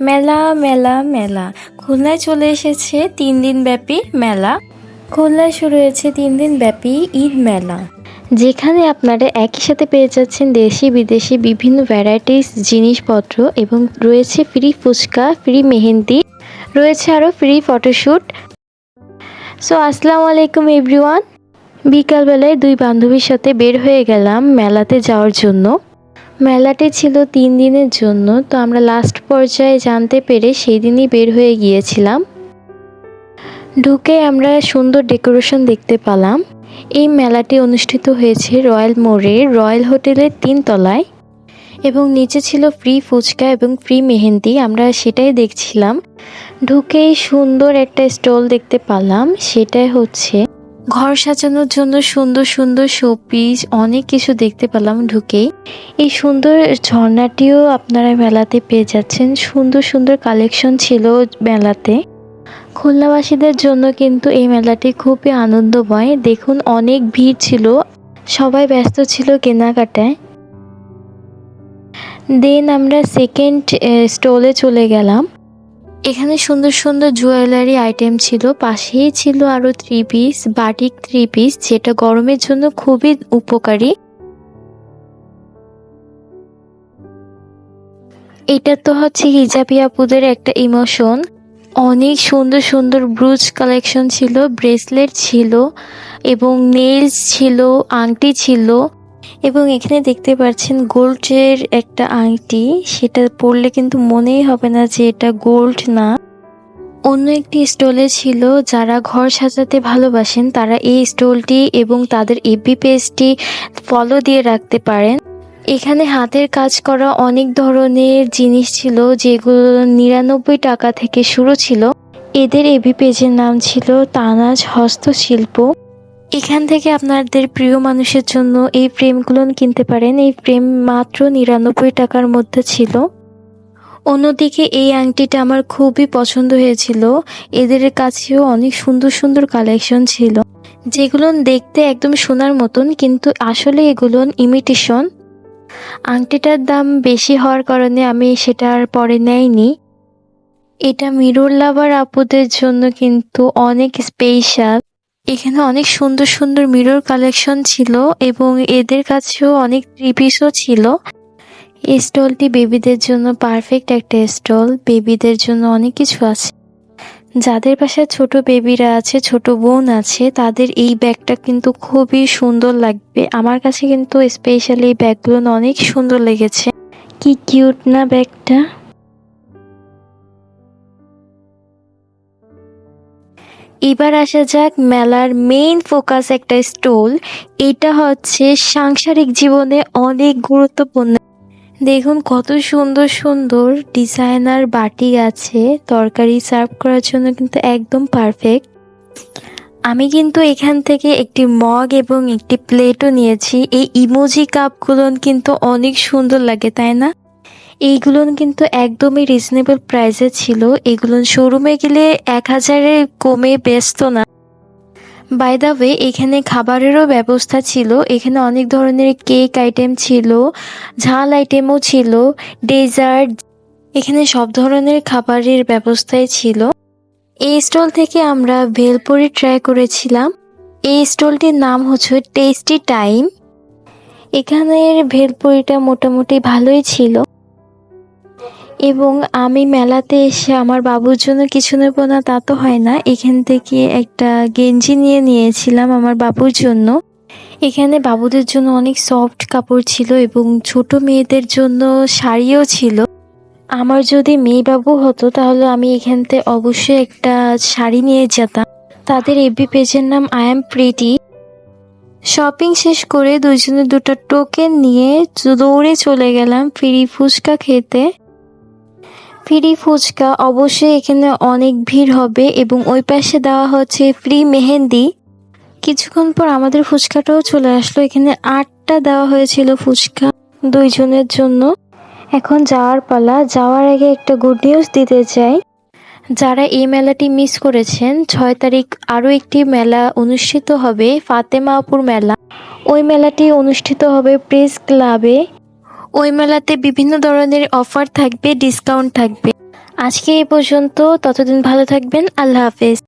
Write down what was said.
মেলা মেলা মেলা। খুলনায় চলে এসেছে তিন দিন ব্যাপী মেলা। খুলনায় শুরু হয়েছে তিন দিন ব্যাপী ঈদ মেলা। যেখানে আপনারা একই সাথে পেয়ে যাচ্ছেন দেশি, বিদেশি বিভিন্ন ভ্যারাইটিস জিনিসপত্র এবং রয়েছে ফ্রি ফুচকা ফ্রি মেহেন্দি, রয়েছে আরও ফ্রি ফটোশ্যুট সো আসসালামু আলাইকুম এভরিওয়ান বিকালবেলায় দুই বান্ধবীর সাথে বের হয়ে গেলাম মেলাতে যাওয়ার জন্য। মেলাটি ছিল তিন দিনের জন্য, তো আমরা লাস্ট পর্যায়ে জানতে পেরে সেই দিনই বের হয়ে গিয়েছিলাম। ঢুকে আমরা সুন্দর ডেকোরেশন দেখতে পেলাম। এই মেলাটি অনুষ্ঠিত হয়েছে রয়্যাল মোড়ে রয়্যাল হোটেলের তিন তলায় এবং নিচে ছিল ফ্রি ফুচকা এবং ফ্রি মেহেন্দি, আমরা সেটাই দেখছিলাম। ঢুকেই সুন্দর একটা স্টল দেখতে পেলাম, সেটাই হচ্ছে ঘর সাজানোর জন্য সুন্দর সুন্দর শোপিস অনেক কিছু দেখতে পেলাম ঢুকেই। এই সুন্দর ঝর্ণাটিও আপনারা মেলাতে পেয়ে যাচ্ছেন। সুন্দর সুন্দর কালেকশন ছিল মেলাতে। খুলনাবাসীদের জন্য কিন্তু এই মেলাটি খুবই আনন্দময়। দেখুন, অনেক ভিড় ছিল। সবাই ব্যস্ত ছিল কেনাকাটায়। দেন আমরা সেকেন্ড স্টলে চলে গেলাম। এখানে সুন্দর সুন্দর জুয়েলারি আইটেম ছিল। পাশেই ছিল আরও three piece batik three piece যেটা গরমের জন্য খুবই উপকারী। এটা তো হচ্ছে হিজাবি আপুদের একটা ইমোশন অনেক সুন্দর সুন্দর ব্রুজ কালেকশন ছিল ব্রেসলেট ছিল এবং নেলস ছিল, আংটি ছিল। এবং এখানে দেখতে পাচ্ছেন গোল্ডের একটা আংটি। সেটা পরলে কিন্তু মনেই হবে না যে এটা গোল্ড না। অন্য একটি স্টলে ছিল, যারা ঘর সাজাতে ভালোবাসেন, তারা এই স্টলটি এবং তাদের এপি পেজটি ফলো দিয়ে রাখতে পারেন। এখানে হাতের কাজ করা অনেক ধরনের জিনিস ছিল, যেগুলো নিরানব্বই টাকা থেকে শুরু ছিল। এদের এবি পেজের নাম ছিল তানাজ হস্তশিল্প। এখান থেকে আপনাদের প্রিয় মানুষের জন্য এই ফ্রেমগুলো কিনতে পারেন। এই ফ্রেম মাত্র নিরানব্বই টাকার মধ্যে ছিল। অন্যদিকে এই আংটিটা আমার খুবই পছন্দ হয়েছিল। এদের কাছেও অনেক সুন্দর সুন্দর কালেকশন ছিল। যেগুলো দেখতে একদম সোনার মতন, কিন্তু আসলে এগুলো ইমিটেশন আংটিটার দাম বেশি হওয়ার কারণে আমি সেটা আর পরে নেয়নি এটা মিরর লাভার আপুদের জন্য কিন্তু অনেক স্পেশাল এখানে অনেক সুন্দর সুন্দর মিরর কালেকশন ছিল এবং এদের কাছেও অনেক রিপিসও ছিল। এই স্টলটি বেবিদের জন্য পারফেক্ট একটা স্টল বেবিদের জন্য অনেক কিছু আছে। যাদের পাশে ছোট বেবিরা আছে, ছোট বোন আছে, তাদের এই ব্যাগটা কিন্তু খুবই সুন্দর লাগবে। আমার কাছে কিন্তু স্পেশালি এই ব্যাগগুলো অনেক সুন্দর লেগেছে। কি কিউট না ব্যাগটা? এবার আসা যাক মেলার মেইন ফোকাস একটা স্টল এটা হচ্ছে সাংসারিক জীবনে অনেক গুরুত্বপূর্ণ। দেখুন কত সুন্দর সুন্দর ডিজাইনার বাটি আছে। তরকারি সার্ভ করার জন্য কিন্তু একদম পারফেক্ট আমি কিন্তু এখান থেকে একটি মগ এবং একটি প্লেটও নিয়েছি। এই ইমোজি কাপগুলো কিন্তু অনেক সুন্দর লাগে, তাই না? এইগুলো কিন্তু একদমই রিজনেবল প্রাইসে ছিল। এগুলো শোরুমে গেলে এক হাজারে কমে ব্যস্ত না। বাই দ্য ওয়ে এখানে খাবারেরও ব্যবস্থা ছিল। এখানে অনেক ধরনের কেক আইটেম ছিল, ঝাল আইটেমও ছিল ডেজার্ট এখানে সব ধরনের খাবারের ব্যবস্থাই ছিল। এই স্টল থেকে আমরা ভেলপুরি ট্রাই করেছিলাম। এই স্টলটির নাম হচ্ছে টেস্টি টাইম এখানের ভেলপুরিটা মোটামুটি ভালোই ছিল। এবং আমি মেলাতে এসে আমার বাবুর জন্য কিছু নেব না, তা তো হয় না। এখান থেকে একটা গেঞ্জি নিয়ে নিয়েছিলাম আমার বাবুর জন্য। এখানে বাবুদের জন্য অনেক সফট কাপড় ছিল এবং ছোট মেয়েদের জন্য শাড়িও ছিল। আমার যদি মেয়ে বাবু হতো, তাহলে আমি এখান থেকে অবশ্যই একটা শাড়ি নিয়ে যেতাম। তাদের এফবি পেজের নাম আই এম প্রিটি। শপিং শেষ করে দুজনে দুটো টোকেন নিয়ে দৌড়ে চলে গেলাম ফিরি ফুচকা খেতে। ফ্রি ফুচকা, অবশ্যই এখানে অনেক ভিড় হবে এবং ওই পাশে দেওয়া হচ্ছে ফ্রি মেহেন্দি। কিছুক্ষণ পর আমাদের ফুচকাটাও চলে আসলো। এখানে আটটা দেওয়া হয়েছিল ফুচকা দুইজনের জন্য। এখন যাওয়ার পালা। যাওয়ার আগে একটা গুড নিউজ দিতে চাই। যারা এই মেলাটি মিস করেছেন, ছয় তারিখ আরও একটি মেলা অনুষ্ঠিত হবে, ফাতেমাপুর মেলা। ওই মেলাটি অনুষ্ঠিত হবে প্রেস ক্লাবে। ওই মেলাতে বিভিন্ন ধরনের অফার থাকবে ডিসকাউন্ট থাকবে। আজকে এই পর্যন্ত, ততদিন ভালো থাকবেন, আল্লাহ হাফেজ।